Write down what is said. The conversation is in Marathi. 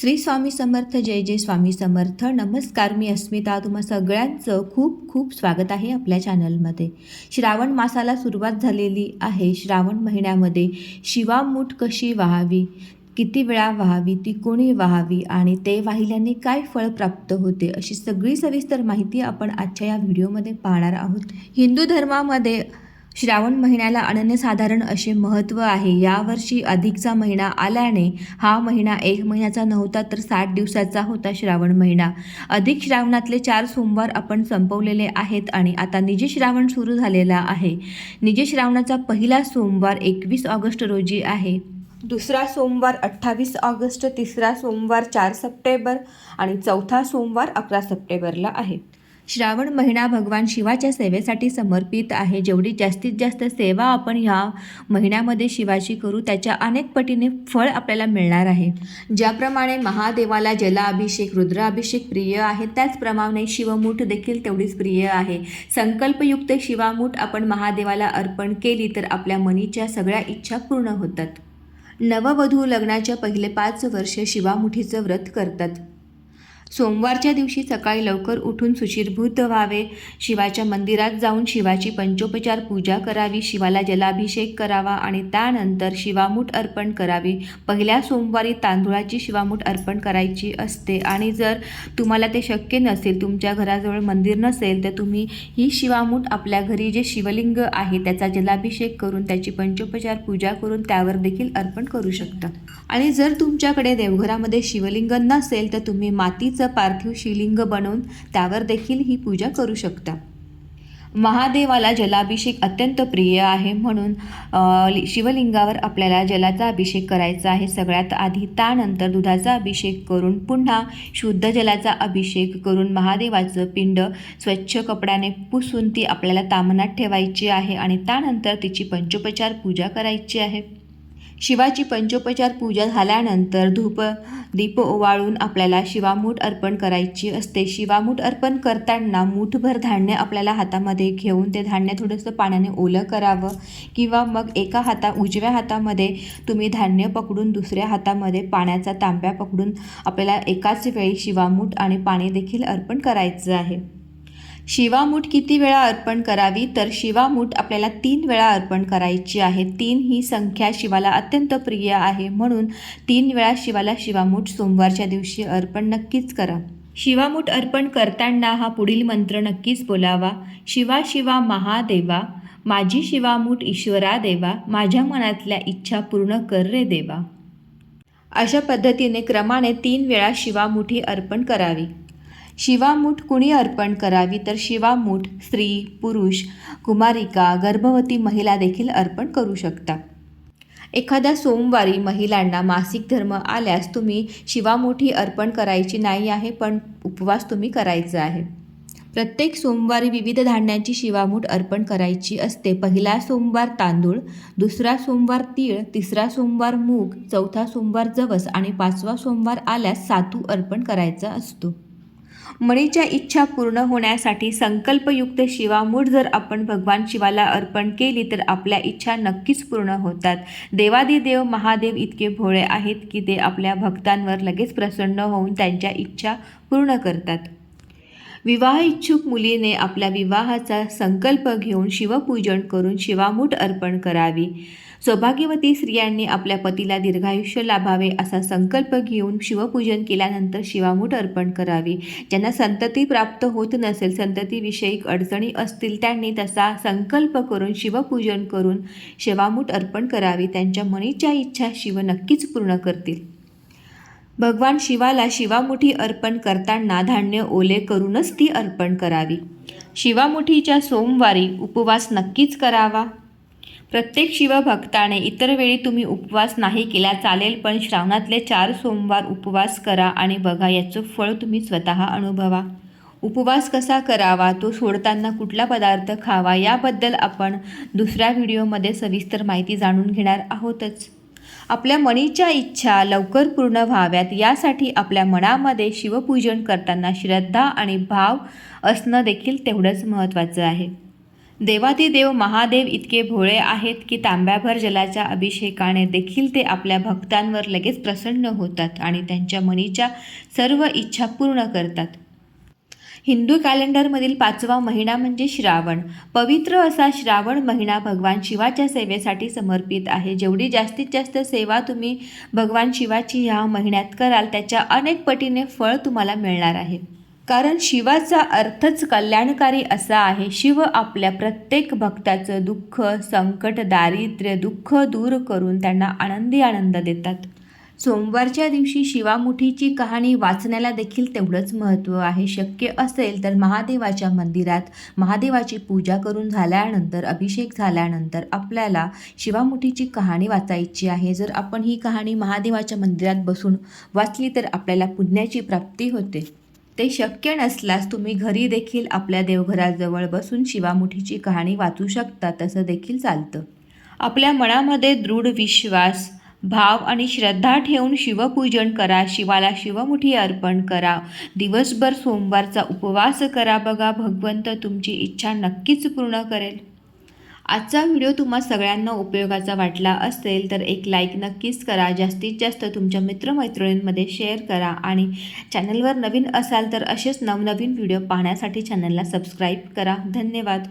श्री स्वामी समर्थ जय जय स्वामी समर्थ. नमस्कार मी अस्मिता. तुम्हा सगळ्यांचं खूप खूप स्वागत आहे आपल्या चॅनलमध्ये. श्रावण मासाला सुरुवात झालेली आहे. श्रावण महिन्यामध्ये शिवामूठ कशी व्हावी किती वेळा व्हावी ती कोणी व्हावी आणि ते वाहिल्याने काय फळ प्राप्त होते अशी सगळी सविस्तर माहिती आपण आजच्या या व्हिडिओमध्ये पाहणार आहोत. हिंदू धर्मामध्ये श्रावण महिन्याला अनन्यसाधारण असे महत्त्व आहे. यावर्षी अधिकचा महिना आल्याने हा महिना एक महिन्याचा नव्हता तर साठ दिवसाचा होता श्रावण महिना. अधिक श्रावणातले चार सोमवार आपण संपवलेले आहेत आणि आता निजी श्रावण सुरू झालेला आहे. निजी श्रावणाचा पहिला सोमवार एकवीस ऑगस्ट रोजी आहे. दुसरा सोमवार अठ्ठावीस ऑगस्ट तिसरा सोमवार चार सप्टेंबर आणि चौथा सोमवार अकरा सप्टेंबरला आहे. श्रावण महिना भगवान शिवाच्या सेवेसाठी समर्पित आहे. जेवढी जास्तीत जास्त सेवा आपण ह्या महिन्यामध्ये शिवाची करू त्याच्या अनेक पटीने फळ आपल्याला मिळणार आहे. ज्याप्रमाणे महादेवाला जलाभिषेक रुद्राभिषेक प्रिय आहे त्याचप्रमाणे शिवमूठ देखील तेवढीच प्रिय आहे. संकल्पयुक्त शिवामूठ आपण महादेवाला अर्पण केली तर आपल्या मनीच्या सगळ्या इच्छा पूर्ण होतात. नववधू लग्नाच्या पहिले पाच वर्ष शिवामुठीचं व्रत करतात. सोमवारच्या दिवशी सकाळी लवकर उठून सुशीरभूत व्हावे. शिवाच्या मंदिरात जाऊन शिवाची पंचोपचार पूजा करावी शिवाला जलाभिषेक करावा आणि त्यानंतर शिवामूठ अर्पण करावी. पहिल्या सोमवारी तांदूळाची शिवामूठ अर्पण करायची असते आणि जर तुम्हाला ते शक्य नसेल तुमच्या घराजवळ मंदिर नसेल तर तुम्ही ही शिवामूठ आपल्या घरी जे शिवलिंग आहे त्याचा जलाभिषेक करून त्याची पंचोपचार पूजा करून त्यावर देखील अर्पण करू शकता. आणि जर तुमच्याकडे देवघरामध्ये शिवलिंग नसेल तर तुम्ही मातीच पार्थिव शिवलिंग बनवून त्यावर देखील ही पूजा करू शकता. महादेवाला जलाभिषेक अत्यंत प्रिय आहे म्हणून शिवलिंगावर आपल्याला जलाचा अभिषेक करायचा आहे. सगळ्यात आधी त्यानंतर दुधाचा अभिषेक करून पुन्हा शुद्ध जलाचा अभिषेक करून महादेवाचं पिंड स्वच्छ कपड्याने पुसून ती आपल्याला तामनात ठेवायची आहे आणि त्यानंतर तिची पंचोपचार पूजा करायची आहे. शिवाची पंचोपचार पूजा झाल्यानंतर धूप दीप ओवाळून आपल्याला शिवामूठ अर्पण करायची असते. शिवामूठ अर्पण करताना मूठभर धान्य आपल्याला हातामध्ये घेऊन ते धान्य थोडंसं पाण्याने ओलं करावं किंवा मग एका हाता उजव्या हातामध्ये तुम्ही धान्य पकडून दुसऱ्या हातामध्ये पाण्याचा तांब्या पकडून आपल्याला एकाच वेळी शिवामूठ आणि पाणी देखील अर्पण करायचं आहे. शिवामूठ किती वेळा अर्पण करावी? तर शिवामूठ आपल्याला तीन वेळा अर्पण करायची आहे. तीन ही संख्या शिवाला अत्यंत प्रिय आहे. म्हणून तीन वेळा शिवाला शिवामूठ सोमवारच्या दिवशी अर्पण नक्कीच करा. शिवामूठ अर्पण करताना हा पुढील मंत्र नक्कीच बोलावा. शिवा शिवा महादेवा माझी शिवामूठ ईश्वरा देवा माझ्या मनातल्या इच्छा पूर्ण कर रे देवा. अशा पद्धतीने क्रमाने तीन वेळा शिवामुठी अर्पण करावी. शिवामूठ कुणी अर्पण करावी तर शिवामूठ स्त्री पुरुष कुमारिका गर्भवती महिला देखील अर्पण करू शकता. एखाद्या सोमवारी महिलांना मासिक धर्म आल्यास तुम्ही शिवामुठी अर्पण करायची नाही आहे पण उपवास तुम्ही करायचा आहे. प्रत्येक सोमवारी विविध धान्यांची शिवामूठ अर्पण करायची असते. पहिला सोमवार तांदूळ दुसरा सोमवार तीळ तिसरा सोमवार मूग चौथा सोमवार जवस आणि पाचवा सोमवार आल्यास सातू अर्पण करायचा असतो. मणीच्या इच्छा पूर्ण होण्यासाठी संकल्पयुक्त शिवामूठ जर आपण भगवान शिवाला अर्पण केली तर आपल्या इच्छा नक्कीच पूर्ण होतात. देवादिदेव महादेव इतके भोळे आहेत की ते आपल्या भक्तांवर लगेच प्रसन्न होऊन त्यांच्या इच्छा पूर्ण करतात. विवाह इच्छुक मुलीने आपल्या विवाहाचा संकल्प घेऊन शिवपूजन करून शिवामूठ अर्पण करावी. सौभाग्यवती स्त्रियांनी आपल्या पतीला दीर्घायुष्य लाभावे असा संकल्प घेऊन शिवपूजन केल्यानंतर शिवामूठ अर्पण करावी. ज्यांना संतती प्राप्त होत नसेल संततीविषयक अडचणी असतील त्यांनी तसा संकल्प करून शिवपूजन करून शिवामूठ अर्पण करावी. त्यांच्या मनीच्या इच्छा शिव नक्कीच पूर्ण करतील. भगवान शिवाला शिवामुठी अर्पण करताना धान्य ओले करूनच ती अर्पण करावी. शिवामुठीच्या सोमवारी उपवास नक्कीच करावा. प्रत्येक शिवभक्ताने इतर वेळी तुम्ही उपवास नाही केला चालेल पण श्रावणातले चार सोमवार उपवास करा आणि बघा याचं फळ तुम्ही स्वतः अनुभवा. उपवास कसा करावा तो सोडताना कुठला पदार्थ खावा याबद्दल आपण दुसऱ्या व्हिडिओमध्ये सविस्तर माहिती जाणून घेणार आहोतच. आपल्या मनीच्या इच्छा लवकर पूर्ण व्हाव्यात यासाठी आपल्या मनामध्ये शिवपूजन करताना श्रद्धा आणि भाव असणं देखील तेवढंच महत्त्वाचं आहे. देवादिदेव महादेव इतके भोळे आहेत की तांब्याभर जलाच्या अभिषेकाने देखील ते आपल्या भक्तांवर लगेच प्रसन्न होतात आणि त्यांच्या मनीच्या सर्व इच्छा पूर्ण करतात. हिंदू कॅलेंडरमधील पाचवा महिना म्हणजे श्रावण. पवित्र असा श्रावण महिना भगवान शिवाच्या सेवेसाठी समर्पित आहे. जेवढी जास्तीत जास्त सेवा तुम्ही भगवान शिवाची ह्या महिन्यात कराल त्याच्या अनेक पटीने फळ तुम्हाला मिळणार आहे. कारण शिवाचा अर्थच कल्याणकारी असा आहे. शिव आपल्या प्रत्येक भक्ताचं दुःख संकट दारिद्र्य दुःख दूर करून त्यांना आनंदी आनंद देतात. सोमवारच्या दिवशी शिवामुठीची कहाणी वाचण्याला देखील तेवढंच महत्त्व आहे. शक्य असेल तर महादेवाच्या मंदिरात महादेवाची पूजा करून झाल्यानंतर अभिषेक झाल्यानंतर आपल्याला शिवामुठीची कहाणी वाचायची आहे. जर आपण ही कहाणी महादेवाच्या मंदिरात बसून वाचली तर आपल्याला पुण्याची प्राप्ती होते. ते शक्य नसल्यास तुम्ही घरी देखील आपल्या देवघराजवळ बसून शिवामुठीची कहाणी वाचू शकता तसं देखील चालतं. आपल्या मनामध्ये दृढ विश्वास भाव आणि श्रद्धा ठेवून शिवपूजन करा शिवाला शिवमुठी अर्पण करा. दिवसभर सोमवारचा उपवास करा बघा भगवंत तुमची इच्छा नक्कीच पूर्ण करेल. आजचा व्हिडिओ तुम्हा सगळ्यांना उपयोगाचा वाटला असेल तर एक लाईक नक्कीच करा जास्तीत जास्त तुमच्या मित्रमैत्रिणींमध्ये शेअर करा आणि चॅनलवर नवीन असाल तर असेच नवनवीन व्हिडिओ पाहण्यासाठी चॅनलला सबस्क्राईब करा. धन्यवाद.